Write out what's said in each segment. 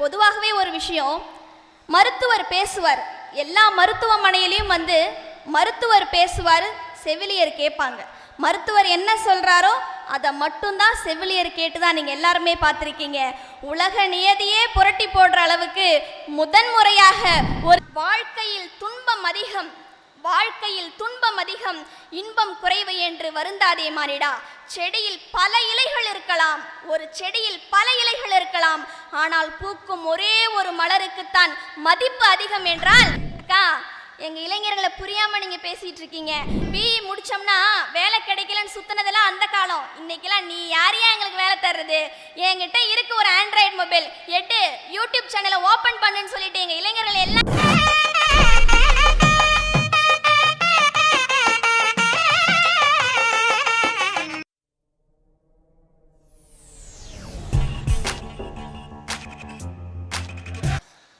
பொதுவாகவே ஒரு விஷயம் மருத்துவர் பேசுவார். எல்லா மருத்துவமனையிலையும் வந்து மருத்துவர் பேசுவார் செவிலியர் கேட்பாங்க. மருத்துவர் என்ன சொல்கிறாரோ அதை மட்டும்தான் செவிலியர் கேட்டு தான் நீங்கள் எல்லாருமே பார்த்துருக்கீங்க. உலக நியதியே புரட்டி போடுற அளவுக்கு முதன்முறையாக ஒரு வாழ்க்கையில் துன்பம் அதிகம் வாழ்க்கையில் துன்பம் அதிகம் இன்பம் குறைவு என்று வருந்தாதே மாறிடா செடியில் பல இலைகள் இருக்கலாம் ஒரு செடியில் பல இலைகள் இருக்கலாம் ஆனால் பூக்கும் ஒரே ஒரு மலருக்குத்தான் மதிப்பு அதிகம் என்றால் அக்கா எங்க இளைஞர்களை புரியாம நீங்க பேசிட்டு இருக்கீங்க. பிஇ முடிச்சோம்னா வேலை கிடைக்கலன்னு சுத்தினதெல்லாம் அந்த காலம். இன்னைக்கெல்லாம் நீ யாரையா எங்களுக்கு வேலை தர்றது? என்கிட்ட இருக்கு ஒரு ஆண்ட்ராய்டு மொபைல் எட்டு யூடியூப் சேனலை ஓபன் பண்ணுன்னு சொல்லிட்டு எங்க இளைஞர்கள் எல்லாம்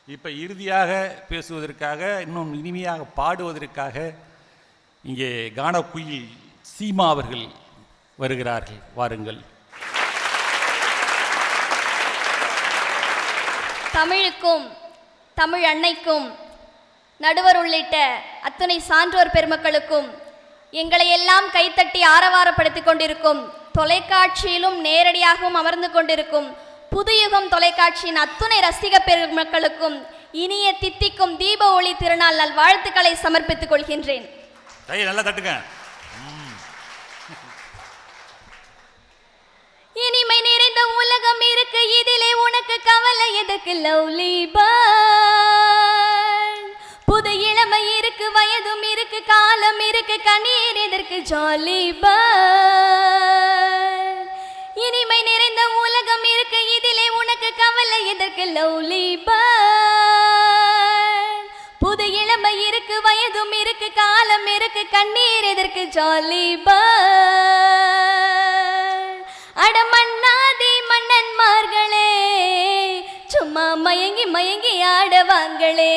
இப்போ இறுதியாக பேசுவதற்காக இன்னும் இனிமையாக பாடுவதற்காக இங்கே கானக்குயில் சீமா அவர்கள் வருகிறார்கள். வாருங்கள். தமிழுக்கும் தமிழ் அன்னைக்கும் நடுவர் உள்ளிட்ட அத்துணை சான்றோர் பெருமக்களுக்கும் எங்களை எல்லாம் கைத்தட்டி ஆரவாரப்படுத்திக் கொண்டிருக்கும் தொலைக்காட்சியிலும் நேரடியாகவும் அமர்ந்து கொண்டிருக்கும் புதுயுகம் தொலைக்காட்சியின் அத்துணை ரசிக பெருமக்களுக்கும் இனிய தித்திக்கும் தீப ஒளி திருநாள் நல் வாழ்த்துக்களை சமர்ப்பித்துக் கொள்கின்றேன். கையை நல்லா தட்டுங்க. இனிமை நிறைந்த உலகம் இருக்கு இதிலே உனக்கு கவலை எதற்கு லவ்லி புது இளமை இருக்கு வயதும் இருக்கு காலம் இருக்கு கண்ணீர் எதற்கு ஜாலி இனிமை நிறைந்த உலகம் இருக்கு இதிலே உனக்கு கவலை எதற்கு? லவ்லி புது இளமை இருக்கு வயதும் இருக்கு காலம் இருக்கு கண்ணீர் எதற்கு? ஜாலி அட மன்னாதி மன்னன்மார்களே சும்மா மயங்கி மயங்கி ஆடவாங்களே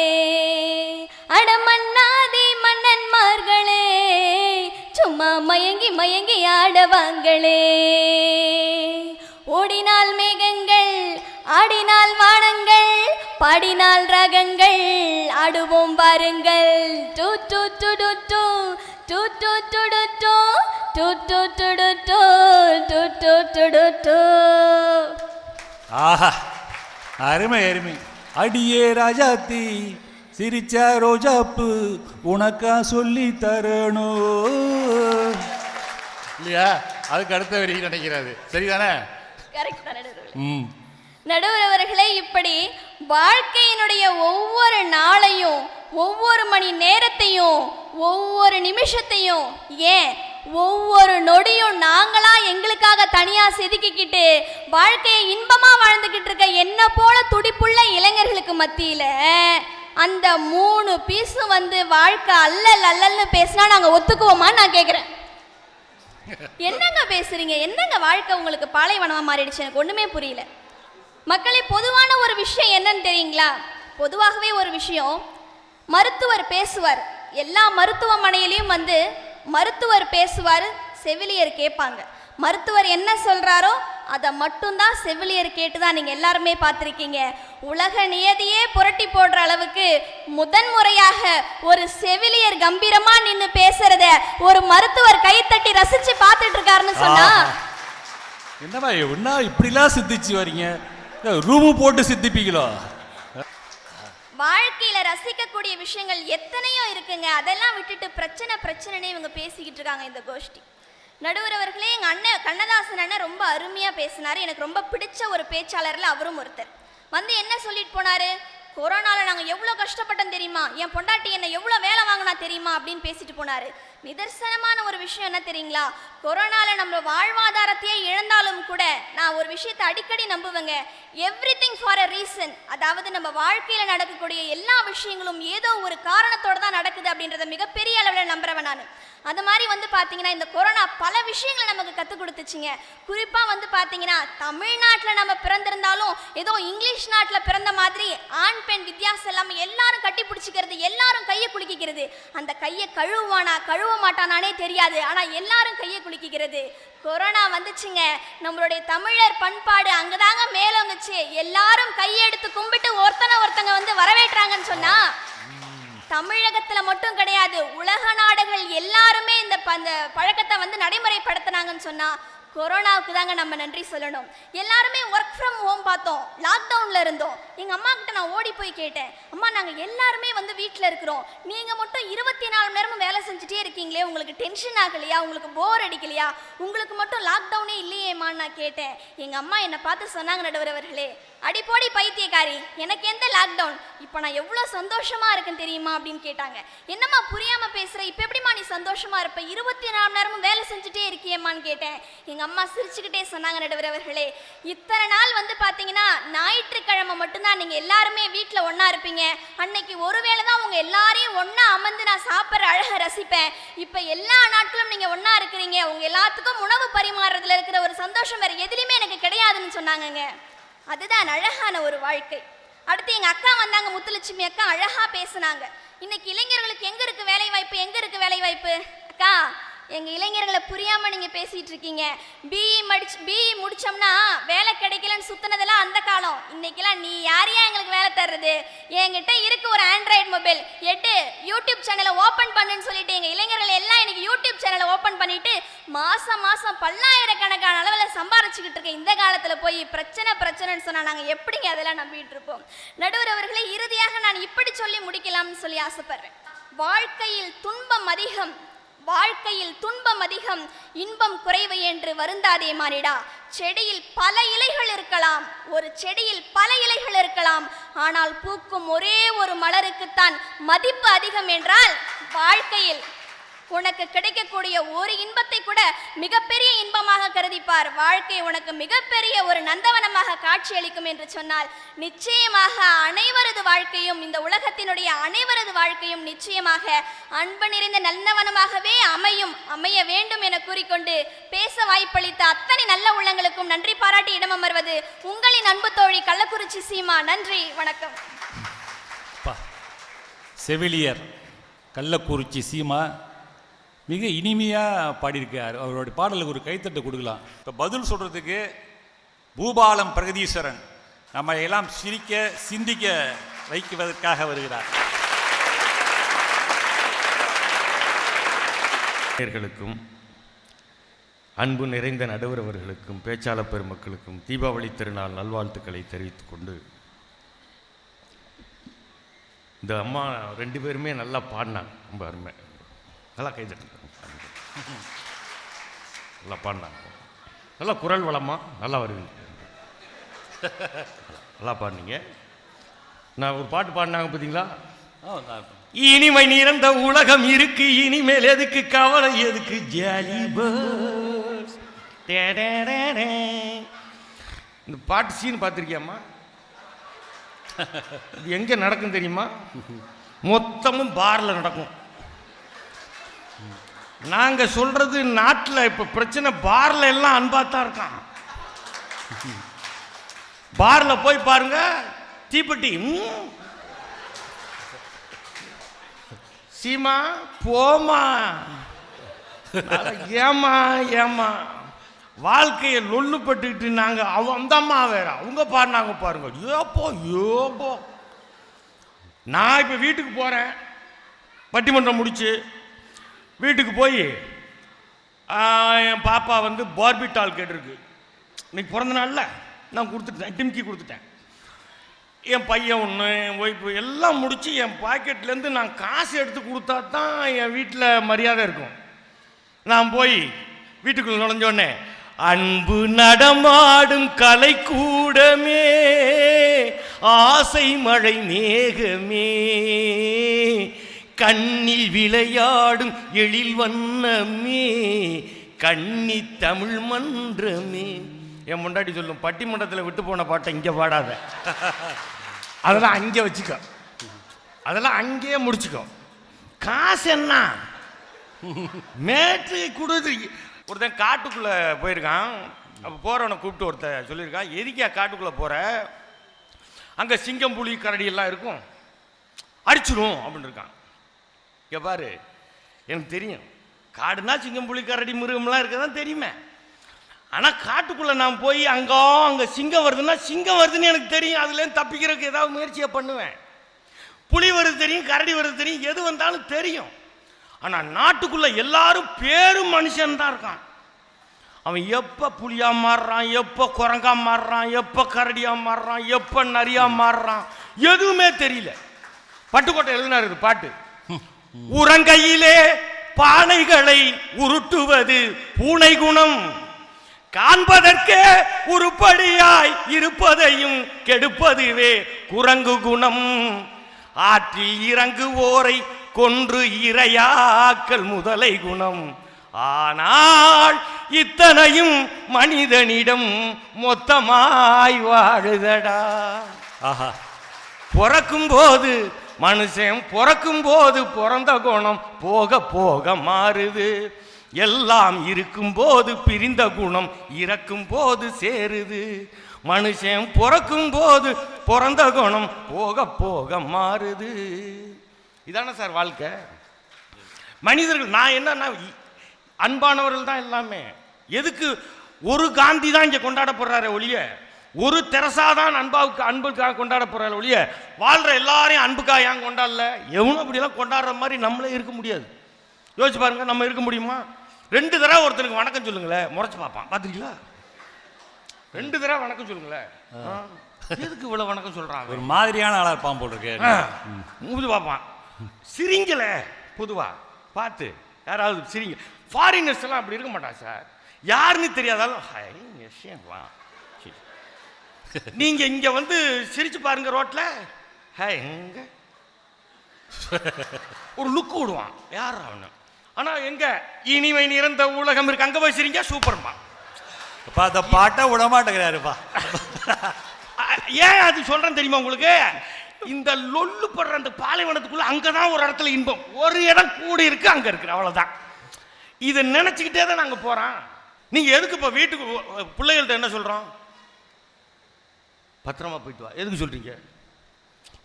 அட மன்னாதி மன்னன்மார்களே சும்மா மயங்கி மயங்கி ஆடவாங்களே ஓடினால் மேகங்கள் ஆடினால் வானங்கள் பாடினால் ரகங்கள் ஆடுவோம் வாருங்கள் டூ டூ டு டூ டூ டூ டு டூ டூ டு டூ டூ டு ஆஹா அருமை அருமை அடியே ராஜா தீ சிரிச்ச ரோஜாப்பு உனக்கா சொல்லி தரணும் இல்லையா அதுக்கு அடுத்த வரி நினைக்கிறாரு சரிதானே கரெக்ட் தான் நடுவர் ம். நடுவர் அவர்களே இப்படி வாழ்க்கையினுடைய ஒவ்வொரு நாளையும் ஒவ்வொரு மணி நேரத்தையும் ஒவ்வொரு நிமிஷத்தையும் ஏன் ஒவ்வொரு நொடியும் நாங்களா எங்களுக்காக தனியா செதுக்கிக்கிட்டு வாழ்க்கையை இன்பமா வாழ்ந்துகிட்டு இருக்க என்ன போல துடிப்புள்ள இளைஞர்களுக்கு மத்தியில அந்த மூணு பீஸும் வந்து வாழ்க்கை அல்லல் அல்லல்னு பேசினா நாங்க ஒத்துக்குவோமான்னு நான் கேக்குறேன். என்னங்க பேசுறீங்க? என்னங்க வாழ்க்கை உங்களுக்கு பாலைவனமா மாறிடுச்சு? எனக்கு ஒண்ணுமே புரியல. மக்களே பொதுவான ஒரு விஷயம் என்னன்னு தெரியுங்களா? பொதுவாகவே ஒரு விஷயம் மருத்துவர் பேசுவார். எல்லா மருத்துவமனையிலையும் வந்து மருத்துவர் பேசுவார் செவிலியர் கேட்பாங்க. மருத்துவர் என்ன சொல்றாரோ அதை மட்டும்தான் செவிலியர் கேட்டு தான் நீங்கள் எல்லாருமே பார்த்துருக்கீங்க. உலக நியதியே புரட்டி போடுற அளவுக்கு முதன்முறையாக ஒரு செவிலியர் கம்பீரமா நின்று பேசுறத ஒரு மருத்துவர் கைத்தட்டி ரசிச்சு பார்த்துட்டு இருக்காருன்னு சொன்னா. என்னம்மா என்ன இப்படிலாம் சித்திச்சு வரீங்க? ரூமு போட்டு சித்திப்பீங்களோ? வாழ்க்கையில ரசிக்கக்கூடிய விஷயங்கள் எத்தனையோ இருக்குங்க. அதெல்லாம் விட்டுட்டு பிரச்சனை பிரச்சனைனே இவங்க பேசிக்கிட்டு இருக்காங்க இந்த கோஷ்டி. நடுவர் அவர்களே எங்கள் அண்ணன் கண்ணதாசன் அண்ணன் ரொம்ப அருமையாக பேசினாரு. எனக்கு ரொம்ப பிடிச்ச ஒரு பேச்சாளரில் அவரும் ஒருத்தர். வந்து என்ன சொல்லிட்டு போனார்? கொரோனாவில் நாங்கள் எவ்வளோ கஷ்டப்பட்டோம் தெரியுமா? என் பொண்டாட்டி என்ன எவ்வளோ வேலை வாங்கினா தெரியுமா? அப்படின்னு பேசிட்டு போனார். நிதர்சனமான ஒரு விஷயம் என்ன தெரியுங்களா? கொரோனால நம்ம வாழ்வாதாரத்தையே இழந்தாலும் கூட நான் ஒரு விஷயத்தை அடிக்கடி நம்புவேங்க. Everything for a reason அதாவது நம்ம வாழ்க்கையில நடக்கக்கூடிய எல்லா விஷயங்களும் ஏதோ ஒரு காரணத்தோட தான் நடக்குது அப்படின்றத மிகப்பெரிய அளவில் நம்புறவன் நான். அது மாதிரி வந்து பார்த்தீங்கன்னா இந்த கொரோனா பல விஷயங்களை நமக்கு கற்றுக் கொடுத்துச்சுங்க. குறிப்பாக வந்து பார்த்தீங்கன்னா தமிழ்நாட்டில் நம்ம பிறந்திருந்தாலும் ஏதோ இங்கிலீஷ் நாட்டில் பிறந்த மாதிரி ஆண் பெண் வித்தியாசம் இல்லாமல் எல்லாரும் கட்டி பிடிச்சிக்கிறது எல்லாரும் கையை குலுக்கிக்கிறது. அந்த கையை கழுவுவானா கழுவ மாட்டானானே தெரியாது. ஆனால் எல்லாரும் கையை குலுக்கிக்கிறது கொரோனா வந்துச்சுங்க. நம்மளுடைய தமிழர் பண்பாடு அங்கதாங்க மேலோங்குச்சு. எல்லாரும் கையெடுத்து கும்பிட்டு ஒருத்தனை ஒருத்தங்க வந்து வரவேற்றாங்கன்னு சொன்னா தமிழகத்துல மட்டும் கிடையாது. உலக நாடுகள் எல்லாருமே இந்த ப- அந்த பழக்கத்தை வந்து நடைமுறைப்படுத்தினாங்கன்னு சொன்னா கொரோனாவுக்கு தாங்க நம்ம நன்றி சொல்லணும். எல்லாருமே ஒர்க் ஃப்ரம் ஹோம் பார்த்தோம். லாக்டவுனில் இருந்தோம். எங்கள் அம்மா கிட்ட நான் ஓடி போய் கேட்டேன். அம்மா நாங்கள் எல்லாருமே வந்து வீட்டில் இருக்கிறோம். நீங்கள் மட்டும் இருபத்தி நாலு மணி நேரமும் வேலை செஞ்சுட்டே இருக்கீங்களே உங்களுக்கு டென்ஷன் ஆகலையா? உங்களுக்கு போர் அடிக்கலையா? உங்களுக்கு மட்டும் லாக்டவுனே இல்லையேம்மான்னு நான் கேட்டேன். எங்கள் அம்மா என்னை பார்த்து சொன்னாங்க நடுவர் அவர்களே. அடிப்போடி பைத்தியக்காரி எனக்கு எந்த லாக்டவுன் இப்போ நான் எவ்வளோ சந்தோஷமாக இருக்குன்னு தெரியுமா? அப்படின்னு கேட்டாங்க. என்னம்மா புரியாமல் பேசுகிற இப்போ எப்படிம்மா நீ சந்தோஷமாக இருப்ப? இருபத்தி நாலு மணி நேரமும் வேலை செஞ்சுட்டே இருக்கியேம்மான்னு கேட்டேன். எங்கள் எங்க அம்மா சிரிச்சுக்கிட்டே சொன்னாங்க நடுவர் அவர்களே. இத்தனை நாள் வந்து பாத்தீங்கன்னா ஞாயிற்றுக்கிழமை மட்டும்தான் நீங்க எல்லாருமே வீட்டில் ஒன்றா இருப்பீங்க. அன்னைக்கு ஒருவேளை தான் உங்க எல்லாரையும் ஒன்றா அமர்ந்து நான் சாப்பிட்ற அழகை ரசிப்பேன். இப்போ எல்லா நாட்களும் நீங்க ஒன்றா இருக்கிறீங்க. உங்க எல்லாத்துக்கும் உணவு பரிமாறுறதுல இருக்கிற ஒரு சந்தோஷம் வேற எதுலையுமே எனக்கு கிடையாதுன்னு சொன்னாங்கங்க. அதுதான் அழகான ஒரு வாழ்க்கை. அடுத்து எங்க அக்கா வந்தாங்க முத்துலட்சுமி அக்கா அழகா பேசுனாங்க. இன்னைக்கு இளைஞர்களுக்கு எங்க இருக்கு வேலை வாய்ப்பு எங்க இருக்கு வேலை வாய்ப்பு அக்கா எங்க இளைஞர்களை புரியாம நீங்க பேசிட்டு இருக்கீங்க. பிஇ முடிச்சு பிஇ முடிச்சோம்னா வேலை கிடைக்கலன்னு சுத்தினதெல்லாம் அந்த காலம். இன்னைக்கெல்லாம் நீ யாரையா எங்களுக்கு வேலை தர்றது? என்கிட்ட இருக்கு ஒரு ஆண்ட்ராய்டு மொபைல் எட்டு யூடியூப் சேனலை ஓப்பன் பண்ணுன்னு சொல்லிட்டு எங்க இளைஞர்கள் எல்லாம் இன்னைக்கு யூடியூப் சேனலை ஓப்பன் பண்ணிட்டு மாசம் மாசம் பல்லாயிரக்கணக்கான அளவில் சம்பாரிச்சுக்கிட்டு இருக்க இந்த காலத்துல போய் பிரச்சனை பிரச்சனைன்னு சொன்னா நாங்க எப்படிங்க அதெல்லாம் நம்பிட்டு இருப்போம்? நடுவர் அவர்களே இறுதியாக நான் இப்படி சொல்லி முடிக்கலாம்னு சொல்லி ஆசைப்படுறேன். வாழ்க்கையில் துன்பம் அதிகம். வாழ்க்கையில் துன்பம் அதிகம் இன்பம் குறைவு என்று வருந்தாதே மானிடா. செடியில் பல இலைகள் இருக்கலாம் ஒரு செடியில் பல இலைகள் இருக்கலாம் ஆனால் பூக்கும் ஒரே ஒரு மலருக்குத்தான் மதிப்பு அதிகம் என்றால் வாழ்க்கையில் உனக்கு கிடைக்கக்கூடிய ஒரு இன்பத்தை கூட மிகப்பெரிய இன்பமாக கருதிப்பார். வாழ்க்கை உனக்கு மிகப்பெரிய ஒரு நந்தவனமாக காட்சியளிக்கும் என்று சொன்னால் நிச்சயமாக அனைவரது வாழ்க்கையும் இந்த உலகத்தினுடைய அனைவரது வாழ்க்கையும் நிச்சயமாக அன்பு நிறைந்த நந்தவனமாகவே அமையும் அமைய வேண்டும் என கூறிக்கொண்டு பேச வாய்ப்பளித்த அத்தனை நல்ல உள்ளங்களுக்கும் நன்றி பாராட்டி இடமமர்வது உங்களின் அன்பு தோழி கள்ளக்குறிச்சி சீமா. நன்றி வணக்கம். அப்பா செவிலியர் கள்ளக்குறிச்சி சீமா மிக இனிமையாக பாடியிருக்கார். அவருடைய பாடலுக்கு ஒரு கைத்தட்டு கொடுக்கலாம். இப்போ பதில் சொல்கிறதுக்கு பூபாலம் பிரகதீஸ்வரன் நம்ம எல்லாம் சிரிக்க சிந்திக்க வைக்குவதற்காக வருகிறார். நேயர்களுக்கும் அன்பு நிறைந்த நடுவரவர்களுக்கும் பேச்சாளர் பெருமக்களுக்கும் தீபாவளி திருநாள் நல்வாழ்த்துக்களை தெரிவித்துக் கொண்டு இந்த அம்மா ரெண்டு பேருமே நல்லா பாடினாங்க. ரொம்ப அருமை. நல்லா கை. நல்லா பாடினாங்க நல்லா குரல் வளமா நல்லா வருவீங்க நல்லா பாடினீங்க. நான் ஒரு பாட்டு பாடினாங்க பார்த்தீங்களா இனிமை நிறைந்த உலகம் இருக்கு இனிமேல் எதுக்கு கவலை எதுக்கு ஜாலி. இந்த பாட்டு சீன் பார்த்துருக்கியாம்மா? இது எங்க நடக்கும் தெரியுமா? மொத்தமும் பார்ல நடக்கும். நாங்க சொல்றது நாட்டில் இப்ப பிரச்சனை பார்ல எல்லாம் அன்பா தான் இருக்கான். பார்ல போய் பாருங்க தீப்பெட்டி சீமா போமா ஏமா ஏம்மா ஏம்மா. வாழ்க்கையை லொல்லுப்பட்டுக்கிட்டு நாங்க அவ அந்த அம்மா வேற. அவங்க பாடினாங்க பாருங்க. ஏப்போ ஏப்போ. நான் இப்போ வீட்டுக்கு போகிறேன் பட்டிமன்றம் முடிச்சு. வீட்டுக்கு போய் என் பாப்பா வந்து பார்பிட்டால் கேட்டிருக்கு. இன்னைக்கு பிறந்த நாளில் நான் கொடுத்துட்டேன் டிம்கி கொடுத்துட்டேன். என் பையன் ஒன்று என் ஒய்ஃபு எல்லாம் முடித்து என் பாக்கெட்லேருந்து நான் காசு எடுத்து கொடுத்தா தான் என் வீட்டில் மரியாதை இருக்கும். நான் போய் வீட்டுக்குள்ள நுழைஞ்சோடனே அன்பு நடமாடும் கலைக்கூடமே ஆசை மழை மேகமே கண்ணில் விளையாடும் எழில் வண்ணமே கண்ணி தமிழ் மன்றமே. என் முண்டாட்டி சொல்லும் பட்டிமன்றத்தில் விட்டு போன பாட்டை இங்கே பாடாத. அதெல்லாம் அங்கே வச்சுக்கோ. அதெல்லாம் அங்கேயே முடிச்சுக்கோ. காசு என்ன? மேட்ரு கொடுத்து ஒருத்தன் காட்டுக்குள்ளே போயிருக்கான். அப்போ போகிறவனை கூப்பிட்டு ஒருத்தன் சொல்லியிருக்கான் எதுக்கியா காட்டுக்குள்ளே போகிற அங்கே சிங்கம் புலி கரடி எல்லாம் இருக்கும். அடிச்சிடும் அப்படின்னு இருக்கான் இங்கே பாரு. எனக்கு தெரியும். காடுனா சிங்கம் புலி கரடி மிருகம்லாம் இருக்கதான் தெரியுமே. ஆனால் காட்டுக்குள்ளே நான் போய் அங்கோ அங்கே சிங்கம் வருதுன்னா சிங்கம் வருதுன்னு எனக்கு தெரியும். அதுலேருந்து தப்பிக்கிறதுக்கு ஏதாவது முயற்சியை பண்ணுவேன். புலி வருது தெரியும் கரடி வருது தெரியும் எது வந்தாலும் தெரியும். ஆனால் நாட்டுக்குள்ளே எல்லாரும் பேரும் மனுஷன் தான் இருக்கான். அவன் எப்போ புளியாக மாறுறான் எப்போ குரங்கா மாறுறான் எப்போ கரடியாக மாறுறான் எப்போ நரியாக மாறுறான் எதுவுமே தெரியல. பட்டுக்கோட்டை எழுதினார் இது பாட்டு. உறங்கையிலே பானைகளை உருட்டுவது பூனை குணம் காண்பதற்கே உருப்படியாய் இருப்பதையும் கெடுப்பதுவே குரங்கு குணம். ஆற்றில் இறங்குவோரை கொன்று இரையாக்கல் முதலை குணம். ஆனால் இத்தனையும் மனிதனிடம் மொத்தமாய் வாழுதடா. ஆஹா. பிறக்கும் போது மனுஷன் பிறக்கும் போது பிறந்த குணம் போக போக மாறுது. எல்லாம் இருக்கும் போது பிரிந்த குணம் இறக்கும் போது சேருது. மனுஷன் பிறக்கும் போது பிறந்த குணம் போக போக மாறுது. இதானே சார் வாழ்க்கை? மனிதர்கள் நான் என்னன்னா அன்பானவர்கள் தான் எல்லாமே. எதுக்கு ஒரு காந்தி தான் இங்கே கொண்டாடப்படுறாரு ஒழிய ஒரு தெரசா தான் அன்பாவுக்கு அன்புக்காக கொண்டாடப்படுறாரு ஒழிய வாழ்ற எல்லாரையும் அன்புக்காக ஏன் கொண்டாடல? எவனும் அப்படிலாம் கொண்டாடுற மாதிரி நம்மளே இருக்க முடியாது. யோசிச்சு பாருங்க நம்ம இருக்க முடியுமா? ரெண்டு தடவை ஒருத்தனுக்கு வணக்கம் சொல்லுங்களேன். முறைச்சு பார்ப்பான். பார்த்துருக்கீங்களா ரெண்டு தடவை வணக்கம் சொல்லுங்களேன். எதுக்கு இவ்வளவு வணக்கம் சொல்றாங்க? ஒரு மாதிரியான ஆளா இருப்பான் போல் இருக்கு. மூது பார்ப்பான். சிரிங்கல பொதுவா. பார்த்து யாராவது சிரிங்க. ஃபாரினர்ஸ் எல்லாம் அப்படி இருக்க மாட்டான் சார். யாருன்னு தெரியாதாலும் "ஹை, விஷயம் வா." சரி. நீங்க இங்க வந்து சிரிச்சு பாருங்க ரோட்ல. ஹே எங்க? ஒரு லுக் விடுவான். யார் அவனு? ஆனா எங்க? இனிமை நிறைந்த உலகம் இருக்கு. அங்க போய் சிரிங்க சூப்பர்மா. அப்பா அந்த பாட்டை விட மாட்டேங்கிறாருப்பா. ஏன் அது சொல்றேன் தெரியுமா உங்களுக்கு? இந்த லொல்லு படுற அந்த பாலைவனத்துக்குள்ள அங்கதான் ஒரு இடத்துல இன்பம். ஒரு இடம் கூடி இருக்கு அங்க இருக்கு. அவ்வளவுதான். இதை நினைச்சுக்கிட்டே தான் நாங்க போறோம். நீங்க எதுக்கு இப்ப வீட்டுக்கு பிள்ளைகள்ட்ட என்ன சொல்றோம்? பத்திரமா போயிட்டு வா. எதுக்கு சொல்றீங்க?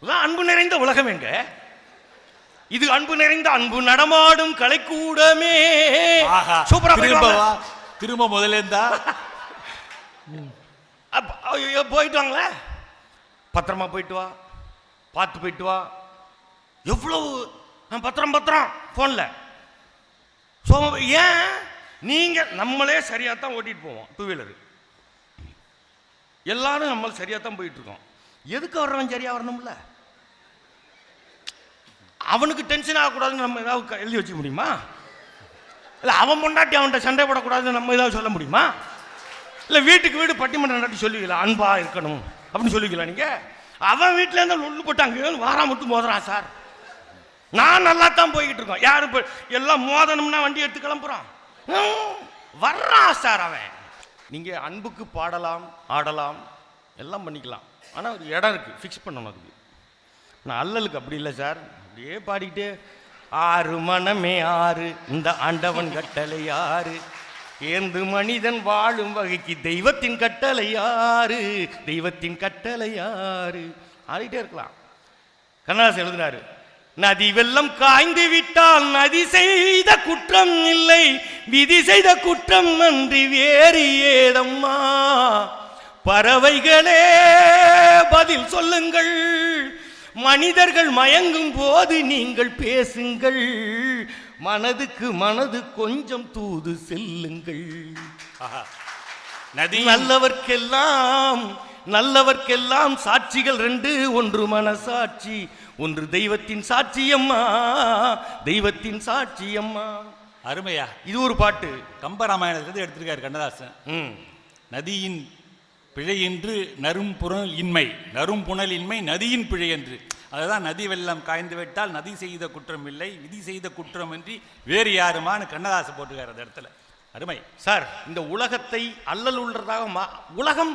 இதான் அன்பு நிறைந்த உலகம் எங்க? இது அன்பு நிறைந்த அன்பு நடமாடும் கலைக்கூடமே. ஆஹா சூப்பரா போயிட்டு திரும்ப முதல்ல இருந்தா? போயிட்டு வாங்களே. பத்திரமா போயிட்டு வா. பார்த்து போயிட்டு வா. எவ்வளவு பத்திரம் பத்திரம் ஃபோனில் ஸோ ஏன்? நீங்கள் நம்மளே சரியாக தான் ஓட்டிட்டு போவோம் டூ வீலரு எல்லாரும் நம்ம சரியாக தான் போயிட்டுருக்கோம். எதுக்கு வர்றவன் சரியாக வரணும்ல? அவனுக்கு டென்ஷன் ஆகக்கூடாதுன்னு நம்ம ஏதாவது க- எழுதி வச்சுக்க முடியுமா? இல்லை அவன் பொண்டாட்டி அவன்கிட்ட சண்டை போடக்கூடாதுன்னு நம்ம ஏதாவது சொல்ல முடியுமா? இல்லை வீட்டுக்கு வீடு பட்டிமன்றம் நடத்தி சொல்லுவீங்களா? அன்பாக இருக்கணும் அப்படின்னு சொல்லுவீங்களா நீங்கள் அவன் வீட்டில் இருந்தால் உள்ளு போட்டு அங்கே வாரா மட்டும் மோதுறான் சார். நான் நல்லா தான் போய்கிட்டு இருக்கோம் யாரும் இப்போ எல்லாம் மோதணும்னா வண்டி எடுத்து கிளம்புறான். வர்றான் சார் அவன். நீங்கள் அன்புக்கு பாடலாம் ஆடலாம் எல்லாம் பண்ணிக்கலாம். ஆனால் ஒரு இடம் இருக்குது ஃபிக்ஸ் பண்ணணும் அதுக்கு. நான் அல்லலுக்கு அப்படி இல்லை சார். அப்படியே பாடிக்கிட்டே ஆறு மனமே ஆறு இந்த ஆண்டவன் கட்டளை ஆறு. ஏந்து மனிதன் வாழும் வகைக்கு தெய்வத்தின் கட்டளை ஆறு தெய்வத்தின் கட்டளை ஆறு. ஆடிட்டே இருக்கலாம். கண்ணதாசன் எழுதினாரு நதி வெள்ளம் காய்ந்து விட்டால் நதி செய்த குற்றம் இல்லை விதி செய்த குற்றம் அன்றி வேறு ஏதம்மா? பறவைகளே பதில் சொல்லுங்கள். மனிதர்கள் மயங்கும் போது நீங்கள் பேசுங்கள். மனதுக்கு மனது கொஞ்சம் தூது செல்லுங்கள். நதி. நல்லவர்க்கெல்லாம் நல்லவர்க்கெல்லாம் சாட்சிகள் ரெண்டு ஒன்று மனசாட்சி ஒன்று தெய்வத்தின் சாட்சியம்மா தெய்வத்தின் சாட்சியம்மா அருமையா. இது ஒரு பாட்டு. கம்பராமாயணத்திலிருந்து எடுத்திருக்காரு கண்ணதாசன். ம். நதியின் பிழையின்று நறும்புணல் இன்மை நறும்புணல் இன்மை நதியின் பிழை என்று அதுதான் நதி வெள்ளம் காய்ந்து விட்டால் நதி செய்த குற்றம் இல்லை விதி செய்த குற்றம் இன்றி வேறு யாருமான்னு கண்ணதாசன் போட்டுக்காரு அந்த இடத்துல. அருமை. சார் இந்த உலகத்தை அல்லல் உள்ளதாக உலகம்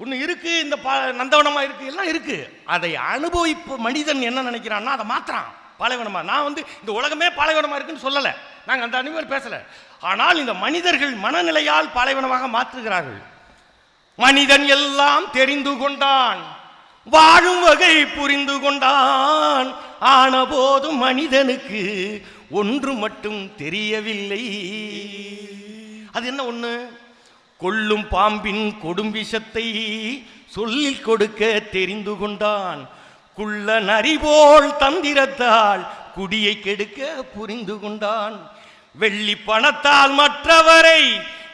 ஒன்று இருக்கு இந்த பா நந்தவனமாக இருக்கு எல்லாம் இருக்கு. அதை அனுபவிப்பு மனிதன் என்ன நினைக்கிறான்னா அதை மாத்திரான் பாலைவனமாக நான் வந்து இந்த உலகமே பாலைவனமாக இருக்குன்னு சொல்லலை. நாங்கள் அந்த அனுபவம் பேசலை. ஆனால் இந்த மனிதர்கள் மனநிலையால் பாலைவனமாக மாற்றுகிறார்கள். மனிதன் எல்லாம் தெரிந்து கொண்டான். வாழும் வகை புரிந்து கொண்டான். ஆன போதும் மனிதனுக்கு ஒன்று மட்டும் தெரியவில்லை. அது என்ன ஒன்று கொல்லும் பாம்பின் கொடும் விஷத்தை சொல்லிக் கொடுக்க தெரிந்து கொண்டான். குள்ள நரிபோல் தந்திரத்தால் குடியை கெடுக்க புரிந்து கொண்டான். வெள்ளி பணத்தால் மற்றவரை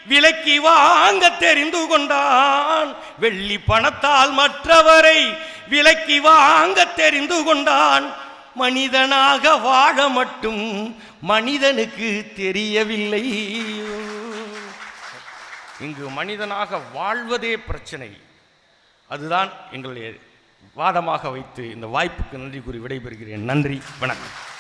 விலக்கி வாங்க தெரிந்து கொண்டான். வெள்ளி பணத்தால் மற்றவரை விலக்கி வாங்க தெரிந்து கொண்டான். மனிதனாக வாழ மட்டும் மனிதனுக்கு தெரியவில்லை. இங்கு மனிதனாக வாழ்வதே பிரச்சனை. அதுதான் எங்களுடைய வாதமாக வைத்து இந்த வாய்ப்புக்கு நன்றி கூறி விடைபெறுகிறேன். நன்றி வணக்கம்.